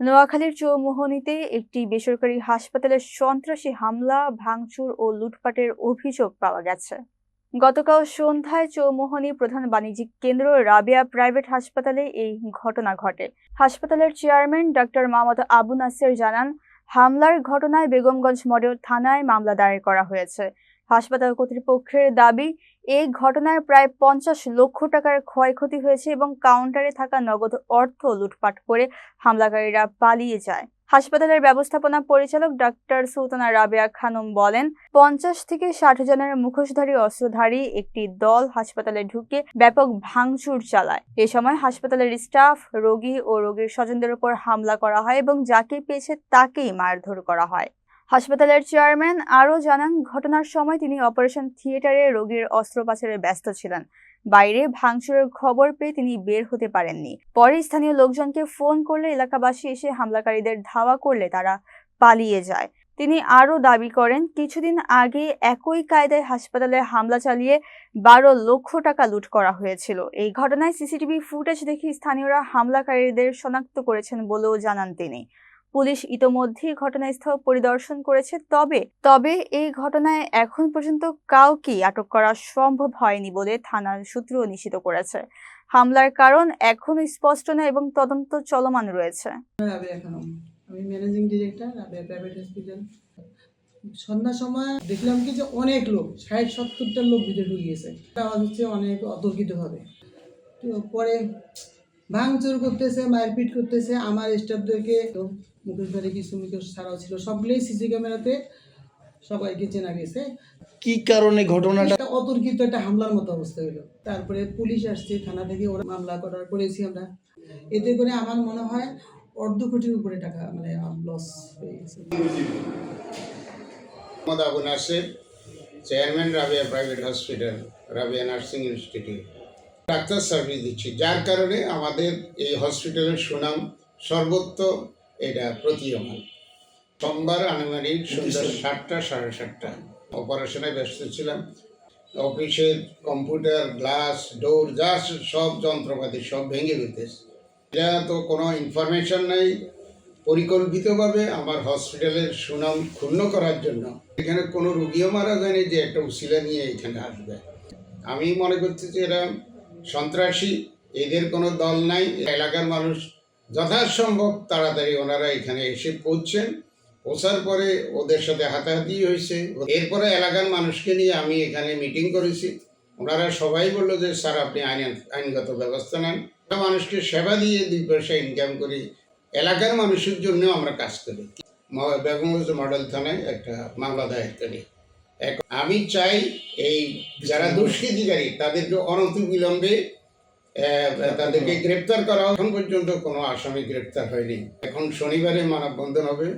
নোয়াখালীর চৌমুহনীতে একটি বেসরকারি হাসপাতালে সন্ত্রাসী হামলা, ভাঙচুর ও লুটপাটের অভিযোগ পাওয়া গেছে। গতকাল সন্ধ্যায় চৌমুহনী প্রধান বাণিজ্যিক কেন্দ্র রাবিয়া প্রাইভেট হাসপাতালে এই ঘটনা ঘটে। হাসপাতালের চেয়ারম্যান ডক্টর মোহাম্মদ আবু নাসের জানান, হামলার ঘটনায় বেগমগঞ্জ মডেল থানায় মামলা দায়ের করা হয়েছে। হাসপাতাল কর্তৃপক্ষের দাবি, এই ঘটনায় প্রায় পঞ্চাশ লক্ষ টাকার ক্ষয়ক্ষতি হয়েছে এবং কাউন্টারে থাকা নগদ অর্থ লুটপাট করে হামলাকারীরা পালিয়ে যায়। হাসপাতালের ব্যবস্থাপনা পরিচালক ডাক্তার সুলতানা রাবেয়া খানম বলেন, পঞ্চাশ থেকে ষাট জনের মুখোশধারী অস্ত্রধারী একটি দল হাসপাতালে ঢুকে ব্যাপক ভাঙচুর চালায়। এ সময় হাসপাতালের স্টাফ, রোগী ও রোগীর স্বজনদের উপর হামলা করা হয় এবং যাকে পেয়েছে তাকেই মারধর করা হয়। হাসপাতালের চেয়ারম্যান আরও জানান, ঘটনার সময় তিনি অপারেশন থিয়েটারে রোগীর অস্ত্রোপচারে ব্যস্ত ছিলেন। বাইরে ভাঙচুরের খবর পেয়ে তিনি বের হতে পারেননি। পরে স্থানীয় লোকজনকে ফোন করলে এলাকাবাসী এসে হামলাকারীদের ধাওয়া করলে তারা পালিয়ে যায়। তিনি আরও দাবি করেন, কিছুদিন আগে একই কায়দায় হাসপাতালে হামলা চালিয়ে বারো লক্ষ টাকা লুট করা হয়েছিল। এই ঘটনায় সিসিটিভি ফুটেজ দেখে স্থানীয়রা হামলাকারীদের শনাক্ত করেছেন বলেও জানান তিনি। পুলিশ ইতোমধ্যেই ঘটনাস্থল পরিদর্শন করেছে। তবে তবে এই ঘটনায় এখন পর্যন্ত কাউকেই আটক করা সম্ভব হয়নি বলে থানার সূত্র নিশ্চিত করেছে। হামলার কারণ এখনও স্পষ্ট না এবং তদন্ত চলমান রয়েছে। আমি ম্যানেজিং ডিরেক্টর প্রাইভেট হসপিটাল। সময় দেখলাম কি যে অনেক লোক, ষাট লোক ভিতরে আওয়াজ হচ্ছে অনেক পরে ভাঙচুর করতেছে, মারপিট করতেছে, আমার স্টাফদেরকে তো মুখোশধারী কিছু মুখোশ ছাড়াও ছিল। সবগুলোই সিসি ক্যামেরাতে সবাইকে চেনা গেছে। কি কারণে ঘটনাটা? অতর্কিত একটা হামলার মতো অবস্থা হলো তারপরে পুলিশ আসছে থানা থেকে ওরা মামলা করার করেছি আমরা। এতে করে আমার মনে হয় অর্ধ কোটির উপরে টাকা মানে লস হয়ে গেছে। Mohammad Abu Nasser chairman Rabia private hospital Rabia nursing institute. Doctor service দিচ্ছি। যার কারণে আমাদের এই হসপিটালের সুনাম সর্বত্র এটা প্রতীয়মান। সোমবার আনুমানিক সন্ধ্যা সাতটা সাড়ে সাতটা। অপারেশনে ব্যস্ত ছিলাম। অফিসের কম্পিউটার গ্লাস ডোর যা সব যন্ত্রপাতি সব ভেঙে দিতেছে এটা তো কোনো ইনফরমেশন নাই। পরিকল্পিতভাবে আমার হসপিটালের সুনাম ক্ষুণ্ণ করার জন্য এখানে কোনো রুগীও মারা যায়নি যে একটা উসিলা নিয়ে এখানে আসবে। আমি মনে করছি যে এরা সন্ত্রাসী। এদের কোনো দল নাই। এলাকার মানুষ যথাসম্ভব তাড়াতাড়ি ওনারা এখানে এসে পৌঁছছেন পৌঁছার পরে ওদের সাথে হাতাহাতি হয়েছে। এরপরে এলাকার মানুষকে নিয়ে আমি এখানে মিটিং করেছি। ওনারা সবাই বলল যে স্যার আপনি আইন আইনগত ব্যবস্থা নেন। মানুষকে সেবা দিয়ে দুই পয়সা ইনকাম করি। এলাকার মানুষের জন্য আমরা কাজ করি। বেগমগঞ্জ মডেল থানায় একটা মামলা দায়ের করি। আমি চাই এই যারা দুষ্কৃতিকারী তাদেরকে অনতিবিলম্বে আহ, তাদেরকে গ্রেপ্তার করা এখন পর্যন্ত কোনো আসামি গ্রেপ্তার হয়নি। এখন শনিবারে মানববন্ধন হবে।